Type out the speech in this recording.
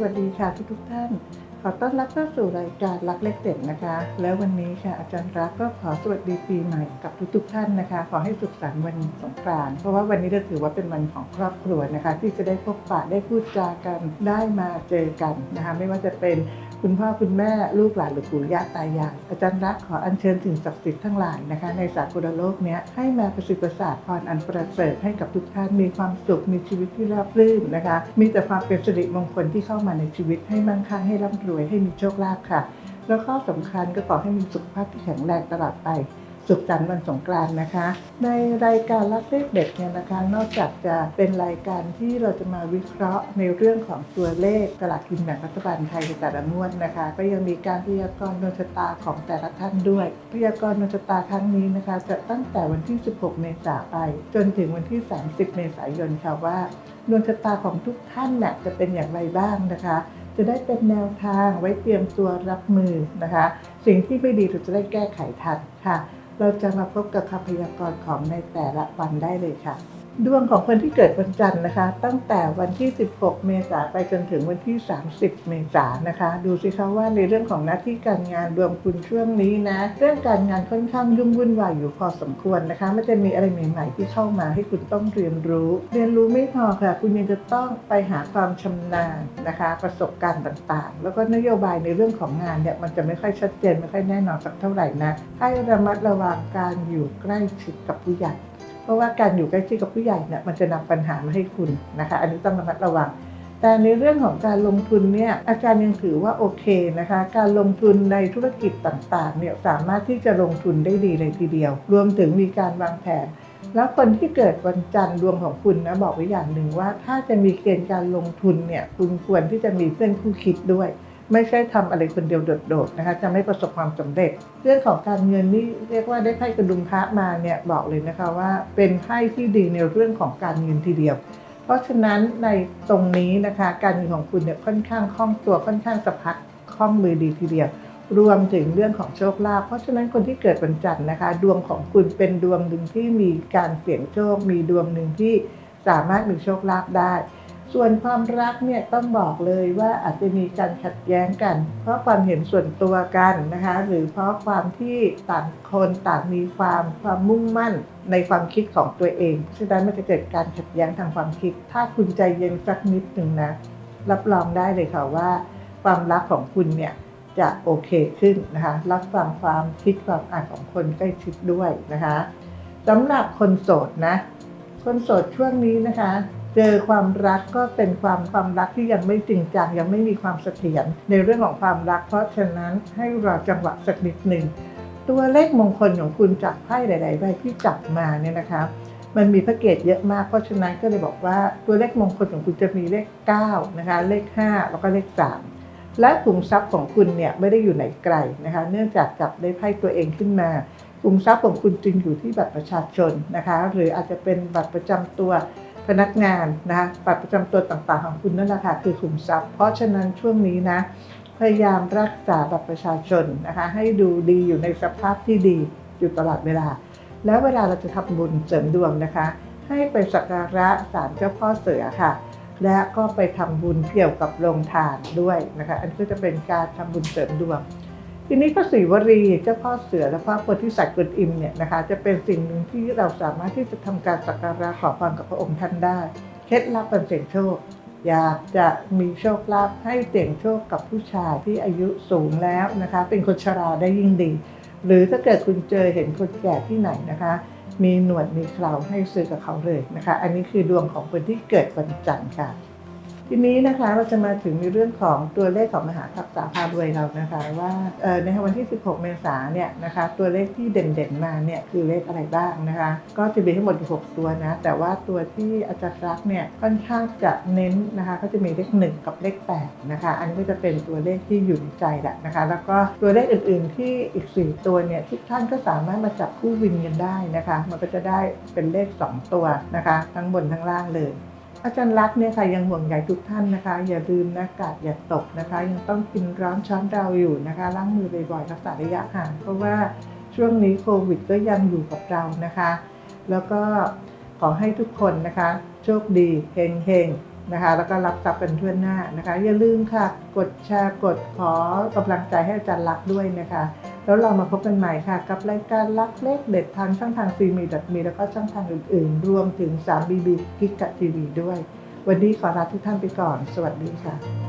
สวัสดีค่ะทุกทุกท่าน ขอต้อนรับเข้าสู่รายการรักเล็กเด็ดนะคะ แล้ววันนี้ค่ะอาจารย์รักก็ขอสวัสดีปีใหม่กับทุกทุกท่านนะคะ ขอให้สุขสันต์วันสงกรานต์เพราะว่าวันนี้เราถือว่าเป็นวันของครอบครัวนะคะ ที่จะได้พบปะได้พูดจากันได้มาเจอกันนะคะ ไม่ว่าจะเป็น คุณพ่อคุณแม่ลูกหลานหรือปู่ย่าตายายอาจารย์รักขออัญเชิญสิ่งศักดิ์สิทธิ์ทั้งหลายนะคะในสากลโลกนี้ให้มาประสิทธิ์ประสาทพรอันประเสริฐให้กับทุกท่านมีความสุขมีชีวิตที่ราบรื่นนะคะ มีแต่ความเป็นสิริมงคลที่เข้ามาในชีวิตให้มั่งคั่งให้ร่ำรวยให้มีโชคลาภค่ะ แล้วข้อสำคัญก็ขอให้มีสุขภาพที่แข็งแรงตลอดไป สุขสันต์วันสงกรานต์นะคะ ในรายการรักเลขเด็กเนี่ยนะคะ นอกจากจะเป็นรายการที่เราจะมาวิเคราะห์ในเรื่องของตัวเลขตลาดกินแบ่งรัฐบาลไทยในแต่ละงวดนะคะ ก็ยังมีการพยากรณ์ดวงชะตาของแต่ละท่านด้วย พยากรณ์ดวงชะตาครั้งนี้นะคะ จะตั้งแต่วันที่ 16 เมษายนไป จนถึงวันที่ 30 เมษายนค่ะว่าดวงชะตาของทุกท่านเนี่ยจะเป็นอย่างไรบ้างนะคะ จะได้เป็นแนวทางไว้เตรียมตัวรับมือนะคะ สิ่งที่ไม่ดีเราจะได้แก้ไขทันค่ะ เราจะมาพบกับคำพยากรณ์ของในแต่ละวันได้เลยค่ะ ดวงของคนที่เกิดวันจันทร์นะคะ ตั้งแต่วันที่ 16 เมษายนไปจนถึงวันที่ 30 เมษายนนะคะ ดูสิคะว่าในเรื่องของหน้าที่การงานรวมคุณช่วงนี้นะ เรื่องการงานค่อนข้างยุ่งวุ่นวายอยู่พอสมควรนะคะไม่จะมีอะไรใหม่ ๆ ที่เข้ามาให้คุณต้องเรียนรู้ เรียนรู้ไม่พอค่ะ คุณยังจะต้องไปหาความชำนาญนะคะ ประสบการณ์ต่างๆ แล้วก็นโยบายในเรื่องของงานเนี่ยมันจะไม่ค่อยชัดเจนไม่ค่อยแน่นอนสักเท่าไหร่นะให้ระมัดระวังการอยู่ใกล้ชิดกับผู้ใหญ่ ราะว่าการอยู่ใกล้ชิดกับผู้ใหญ่เนี่ยมันจะนำปัญหามาให้คุณนะคะ อันนี้ต้องระมัดระวัง แต่ในเรื่องของการลงทุนเนี่ยอาจารย์ยังถือว่าโอเคนะคะ การลงทุนในธุรกิจต่างๆเนี่ยสามารถที่จะลงทุนได้ดีเลยทีเดียว รวมถึงมีการวางแผน แล้วคนที่เกิดวันจันทร์ดวงของคุณนะบอกไว้อย่างหนึ่งว่า ถ้าจะมีเกณฑ์การลงทุนเนี่ยคุณควรที่จะมีเพื่อนคู่คิดด้วย ไม่ใช่ทำอะไรคนเดียวโดดๆนะคะจะไม่ประสบความสำเร็จ เรื่องของการเงินนี่เรียกว่าได้ไพ่กระดุมพระมาเนี่ยบอกเลยนะคะว่า เป็นไพ่ที่ดีในเรื่องของการเงินทีเดียว เพราะฉะนั้นในตรงนี้นะคะการเงินของคุณเนี่ยค่อนข้างคล่องตัวค่อนข้างสะพัดคล่องมือดีทีเดียว รวมถึงเรื่องของโชคลาภเพราะฉะนั้นคนที่เกิดวันจันทร์นะคะ ดวงของคุณเป็นดวงหนึ่งที่มีการเสี่ยงโชค มีดวงหนึ่งที่สามารถมีโชคลาภได้ ส่วนความรักเนี่ยต้องบอกเลยว่าอาจจะมีการขัดแย้งกัน เพราะความเห็นส่วนตัวกันนะคะหรือเพราะความที่ต่างคนต่างมีความความมุ่งมั่นในความคิดของตัวเองฉะนั้นมันจะเกิดการขัดแย้งทางความคิด ถ้าคุณใจเย็นสักนิดหนึ่งนะรับรองได้เลยค่ะว่า ความรักของคุณเนี่ยจะโอเคขึ้นนะคะรับฟังความคิดความอ่านของคนใกล้ชิดด้วยนะคะสำหรับคนโสดนะคนโสดช่วงนี้นะคะ เจอความรักก็เป็นความความรักที่ยังไม่จริงจังยังไม่มีความเสถียรในเรื่องของความรัก เพราะฉะนั้นให้รอจังหวะสักนิดหนึ่งตัวเลขมงคลของคุณจากไพ่หลายๆใบที่จับมาเนี่ยนะคะมันมีพระเกตเยอะมาก เพราะฉะนั้นก็เลยบอกว่าตัวเลขมงคลของคุณจะมีเลข9นะคะเลข 5 แล้วก็เลข 3 และกลุ่มทรัพย์ของคุณเนี่ยไม่ได้อยู่ไหนไกลนะคะเนื่องจากจับได้ไพ่ตัวเองขึ้นมากลุ่มทรัพย์ของคุณจึงอยู่ที่บัตรประชาชนนะคะหรืออาจจะเป็นบัตรประจำตัว พนักงานนะคะบัตรประจำตัวต่างๆของคุณนั่นแหละค่ะคือกลุ่มทรัพย์ เพราะฉะนั้นช่วงนี้นะพยายามรักษาบัตรประชาชนนะคะ ให้ดูดีอยู่ในสภาพที่ดีอยู่ตลอดเวลา แล้วเวลาเราจะทำบุญเสริมดวงนะคะ ให้ไปสักการะศาลเจ้าพ่อเสือค่ะ และก็ไปทำบุญเกี่ยวกับโรงทานด้วยนะคะ อันนี้ก็จะเป็นการทำบุญเสริมดวง ทีนี้พระศรีวลีเจ้าพ่อเสือและพระโพธิสัตว์กวนอิมเนี่ยนะคะจะเป็นสิ่งหนึ่งที่เราสามารถที่จะทำการสักการะขอพรกับพระองค์ท่านได้ เคล็ดลับเป็นเสี่ยงโชค อยากจะมีโชคลาภให้เสี่ยงโชคกับผู้ชายที่อายุสูงแล้วนะคะ เป็นคนชราได้ยิ่งดี หรือถ้าเกิดคุณเจอเห็นคนแก่ที่ไหนนะคะ มีหนวดมีเคราให้ซื้อกับเขาเลยนะคะ อันนี้คือดวงของคนที่เกิดวันจันทร์ค่ะ ทีนี้นะคะเราจะมาถึงในเรื่องของตัวเลขของมหาทัพษาพารวยเรานะคะว่าในวันที่ 16 เมษายนเนี่ยนะคะตัวเลขที่เด่นๆมาเนี่ยคือเลขอะไรบ้างนะคะ ก็จะมีทั้งหมดอยู่6ตัวนะแต่ว่าตัวที่อาจารย์รักเนี่ยค่อนข้างจะเน้นนะคะก็จะมีเลข 1 กับเลข8นะคะอันนี้ก็จะเป็นตัวเลขที่อยู่ในใจแหละนะคะ แล้วก็ตัวเลขอื่นๆที่อีก 4 ตัวเนี่ยทุกท่านก็สามารถมาจับคู่วินกันได้นะคะ มันก็จะได้เป็นเลข 2 ตัวนะคะ ทั้งบนทั้งล่างเลย อาจารย์รักษ์เนี่ยค่ะยังห่วงใยทุกท่านนะคะ อย่าลืมนะกาดอย่าตกนะคะ ยังต้องกินร้อนช้อนเราอยู่นะคะล้างมือบ่อยๆรักษาระยะห่างเพราะว่าช่วงนี้โควิดก็ยังอยู่กับเรานะคะ แล้วก็ขอให้ทุกคนนะคะ โชคดีเฮงเฮงนะคะ แล้วก็รับทรัพย์เป็นทั่วหน้านะคะ อย่าลืมค่ะ กดแชร์กดขอกำลังใจให้อาจารย์รักษ์ด้วยนะคะ แล้วเรามาพบกันใหม่ค่ะ กับรายการลักเล็กเด็ดทางช่องทางซีมีดัตมีแล้วก็ช่องทางอื่น ๆ รวมถึง 3BB กิกะทีวีด้วย วันนี้ขอลาทุกท่านไปก่อน สวัสดีค่ะ